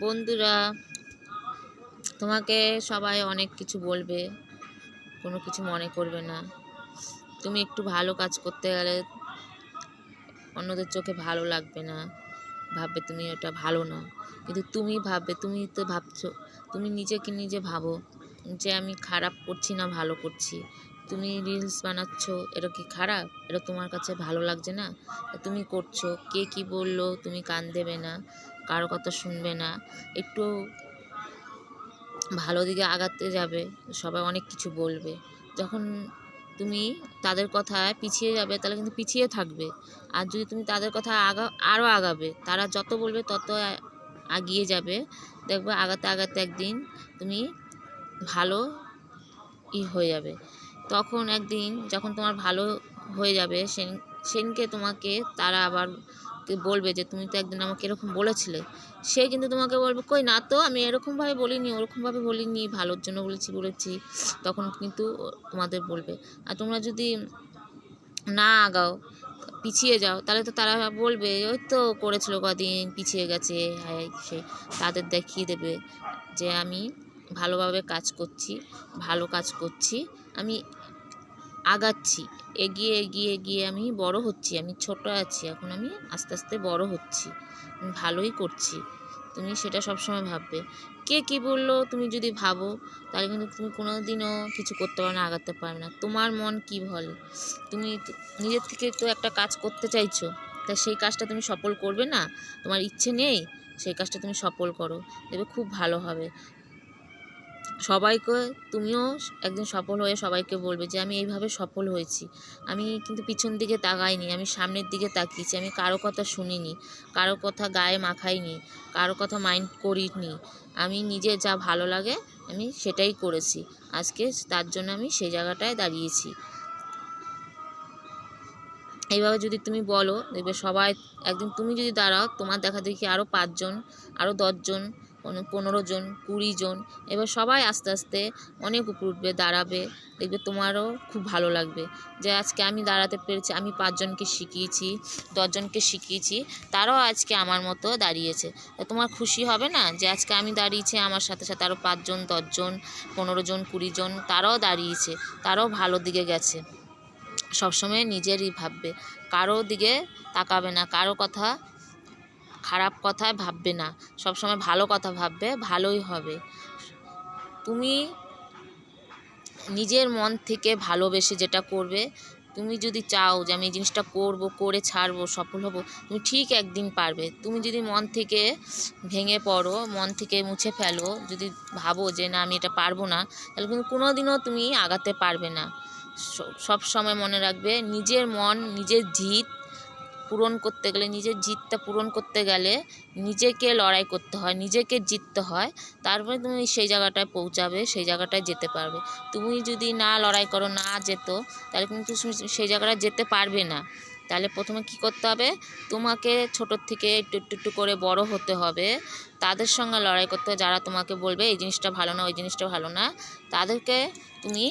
বন্ধুরা, তোমাকে সবাই অনেক কিছু বলবে, কোনো কিছু মনে করবে না। তুমি একটু ভালো কাজ করতে গেলে অন্যদের চোখে ভালো লাগবে না, ভাববে তুমি ওটা ভালো না। কিন্তু তুমি ভাববে, তুমি তো ভাবছ, তুমি নিজেকে নিজে ভাবো যে আমি খারাপ করছি না ভালো করছি। তুমি রিলস বানাচ্ছ, এটা কি খারাপ? এটা তোমার কাছে ভালো লাগছে না? তুমি করছ, কে কি বলল, তুমি কান দেবে না। কারও কথা শুনবে না। একটু ভালো দিকে আগাতে যাবে, সবাই অনেক কিছু বলবে। যখন তুমি তাদের কথায় পিছিয়ে যাবে, তাহলে কিন্তু পিছিয়ে থাকবে। আর যদি তুমি তাদের কথা আগা আরও আগাবে, তারা যত বলবে তত আগিয়ে যাবে। দেখবে আগাতে আগাতে একদিন তুমি ভালো ই হয়ে যাবে। তখন একদিন যখন তোমার ভালো হয়ে যাবে, সেন, সেনকে তোমাকে তারা আবার বলবে যে, তুমি তো একদিন আমাকে এরকম বলেছিলে। সে কিন্তু তোমাকে বলবে, কই না তো, আমি এরকমভাবে বলিনি, ওরকমভাবে বলিনি, ভালোর জন্য বলেছি বলেছি। তখন কিন্তু তোমাদের বলবে। আর তোমরা যদি না আগাও, পিছিয়ে যাও, তাহলে তো তারা বলবে, ওই তো করেছিল কদিন, পিছিয়ে গেছে। সে তাদের দেখিয়ে দেবে যে, আমি ভালোভাবে কাজ করছি, ভালো কাজ করছি, আমি আগাচ্ছি। এগিয়ে এগিয়ে এগিয়ে আমি বড় হচ্ছি। আমি ছোট আছি। এখন আমি আস্তে আস্তে বড় হচ্ছি। ভালোই করছি। তুমি সেটা সবসময় ভাববে। কে কী বলল তুমি যদি ভাবো, তাহলে কিন্তু তুমি কোনো দিনও কিছু করতে পারবে না, আগাতে পারবে না। তোমার মন কি বলে? তুমি নিজের থেকে তো একটা কাজ করতে চাইছো। তা সেই কাজটা তুমি সফল করবে না? তোমার ইচ্ছে নেই? সেই কাজটা তুমি সফল করো। দেখবে খুব ভালো হবে। সবাইকে, তুমিও একদিন সফল হয়ে সবাইকে বলবে যে, আমি এইভাবে সফল হয়েছি। আমি কিন্তু পিছন দিকে তাকাইনি, আমি সামনের দিকে তাকিয়েছি, আমি কারও কথা শুনিনি, কারও কথা গায়ে মাখাইনি, কারও কথা মাইন্ড করিনি। আমি নিজে যা ভালো লাগে, আমি সেটাই করেছি। আজকে তার জন্য আমি সেই জায়গাটায় দাঁড়িয়েছি। এইভাবে যদি তুমি বলো, দেখবে সবাই, একদিন তুমি যদি দাঁড়াও, তোমার দেখা দেখি আরও পাঁচজন আরও দশজন পনেরো জন, কুড়ি জন, এবার সবাই আস্তে আস্তে অনেক উপর উঠবে, দাঁড়াবে, দেখবে তোমারও খুব ভালো লাগবে। যে আজকে আমি দাঁড়াতে পেরেছি, আমি পাঁচজনকে শিখিয়েছি, দশজনকে শিখিয়েছি, তারাও আজকে আমার মতো দাঁড়িয়েছে। তোমার খুশি হবে না? যে আজকে আমি দাঁড়িয়েছি, আমার সাথে সাথে আরও পাঁচজন, দশজন, পনেরো জন, কুড়ি জন, তারাও দাঁড়িয়েছে, তারাও ভালো দিকে গেছে। সবসময় নিজেরই ভাববে, কারও দিকে তাকাবে না, কারও কথা খারাপ কথায় ভাববে না। সবসময় ভালো কথা ভাববে, ভালোই হবে। তুমি নিজের মন থেকে ভালোবেসে যেটা করবে, তুমি যদি চাও যে আমি এই জিনিসটা করব, করে ছাড়বো, সফল হব, তুমি ঠিক একদিন পারবে। তুমি যদি মন থেকে ভেঙে পড়ো, মন থেকে মুছে ফেলো, যদি ভাবো যে না, আমি এটা পারব না, তাহলে কিন্তু কোনো দিনও তুমি আগাতে পারবে না। সব সময় মনে রাখবে, নিজের মন, নিজের জিত পূরণ করতে গেলে, নিজের জিতটা পূরণ করতে গেলে নিজেকে লড়াই করতে হয়, নিজেকে জিততে হয়। তারপরে তুমি সেই জায়গাটায় পৌঁছাবে, সেই জায়গাটায় যেতে পারবে। তুমি যদি না লড়াই করো, না যেত, তাহলে কিন্তু সেই জায়গাটায় যেতে পারবে না। তাহলে প্রথমে কি করতে হবে? তোমাকে ছোটোর থেকে একটু একটু একটু করে বড় হতে হবে। তাদের সঙ্গে লড়াই করতে হবে। যারা তোমাকে বলবে, এই জিনিসটা ভালো না, ওই জিনিসটা ভালো না। তাদেরকে তুমি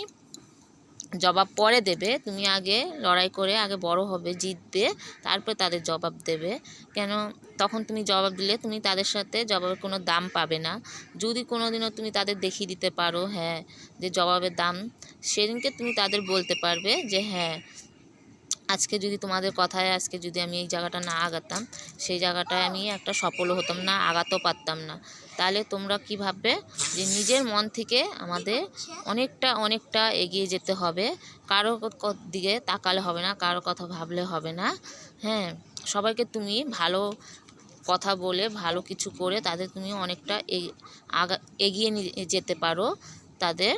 জবাব পরে দেবে। তুমি আগে লড়াই করে আগে বড় হবে, জিতবে, তারপরে তাদের জবাব দেবে। কেন? তখন তুমি জবাব দিলে তুমি তাদের সাথে জবাবের কোনো দাম পাবে না। যদি কোনো দিনও তুমি তাদের দেখিয়ে দিতে পারো হ্যাঁ যে জবাবের দাম, সেদিনকে তুমি তাদের বলতে পারবে যে হ্যাঁ আজকে যদি তোমাদের কথায় আজকে যদি আমি এই জায়গাটা না আগাতাম, সেই জায়গাটায় আমি একটা সফলও হতাম না, আগাতেও পারতাম না। তাহলে তোমরা কি ভাববে? যে নিজের মন থেকে আমাদের অনেকটা অনেকটা এগিয়ে যেতে হবে। কারও দিকে তাকালে হবে না, কারও কথা ভাবলে হবে না। হ্যাঁ সবাইকে তুমি ভালো কথা বলে, ভালো কিছু করে তাদের তুমি অনেকটা আগা, এগিয়ে যেতে পারো তাদের।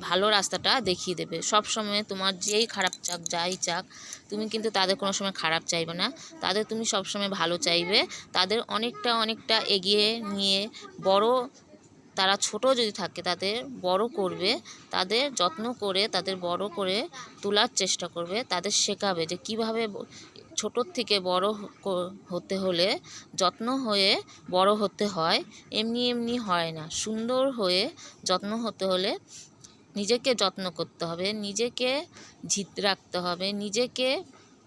ভালো রাস্তাটা দেখিয়ে দেবে। সব সময় তোমার যেই খারাপ চাক, যাই চাক, তুমি কিন্তু তাদের কোনো সময় খারাপ চাইবে না। তাদের তুমি সব সময় ভালো চাইবে। তাদের অনেকটা অনেকটা এগিয়ে নিয়ে বড়, তারা ছোট যদি থাকে, তাদের বড় করবে, তাদের যত্ন করে, তাদের বড় করে তোলার চেষ্টা করবে, তাদের শেখাবে যে কীভাবে ছোটোর থেকে বড় হতে হলে যত্ন হয়ে বড় হতে হয়। এমনি এমনি হয় না। সুন্দর হয়ে যত্ন হতে হলে নিজেকে যত্ন করতে হবে। নিজেকে ঝিত রাখতে হবে। নিজেকে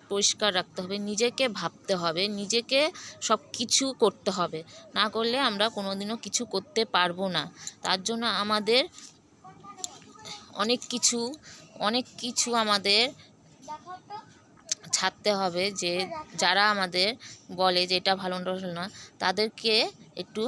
পরিষ্কার রাখতে হবে। নিজেকে ভাবতে হবে। নিজেকে সব কিছু করতে হবে। না করলে আমরা কোনোদিনও কিছু করতে পারব না। তার জন্য আমাদের অনেক কিছু অনেক কিছু আমাদের ছাড়তে হবে যে যারা আমাদের বলে যে এটা ভালো ভালো না, তাদেরকে একটু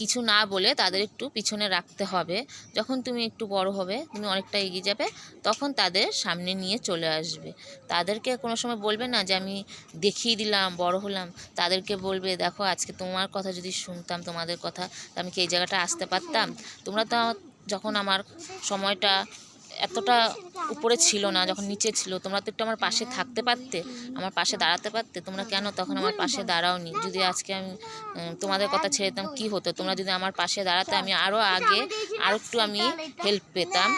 কিছু না বলে তাদের একটু পিছনে রাখতে হবে। যখন তুমি একটু বড় হবে, তুমি অনেকটা এগিয়ে যাবে, তখন তাদের সামনে নিয়ে চলে আসবে। তাদেরকে কোনো সময় বলবে না যে আমি দেখিয়ে দিলাম, বড় হলাম। তাদেরকে বলবে, দেখো, আজকে তোমার কথা যদি শুনতাম, তোমাদের কথা, আমি কি এই জায়গাটা আসতে পারতাম? তোমরা তো যখন আমার সময়টা এতটা উপরে ছিল না, যখন নিচে ছিল। তোমরা তো একটু আমার পাশে থাকতে পারতে, আমার পাশে দাঁড়াতে পারতে, তোমরা কেন তখন আমার পাশে দাঁড়াওনি? যদি আজকে আমি তোমাদের কথা ছেড়ে দিতাম, কী হতো? তোমরা যদি আমার পাশে দাঁড়াতে, আমি আরও আগে আরও একটু আমি হেল্প পেতাম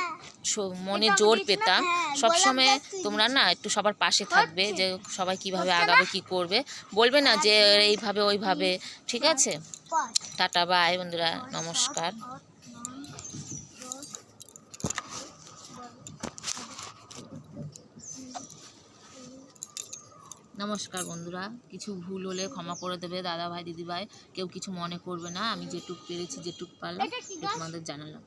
মনে জোর পেতাম। সব সময় তোমরা না একটু সবার পাশে থাকবে, যে সবাই কীভাবে আগাবে, কি করবে। বলবে না যে, এইভাবে, ওইভাবে। ঠিক আছে? টাটা, বাই বন্ধুরা, নমস্কার। নমস্কার বন্ধুরা কিছু ভুল হলে ক্ষমা করে দেবে দাদা ভাই দিদি ভাই কেউ কিছু মনে করবে না আমি যেটুক পেরেছি যেটুক পারলাম তোমাদের জানালাম।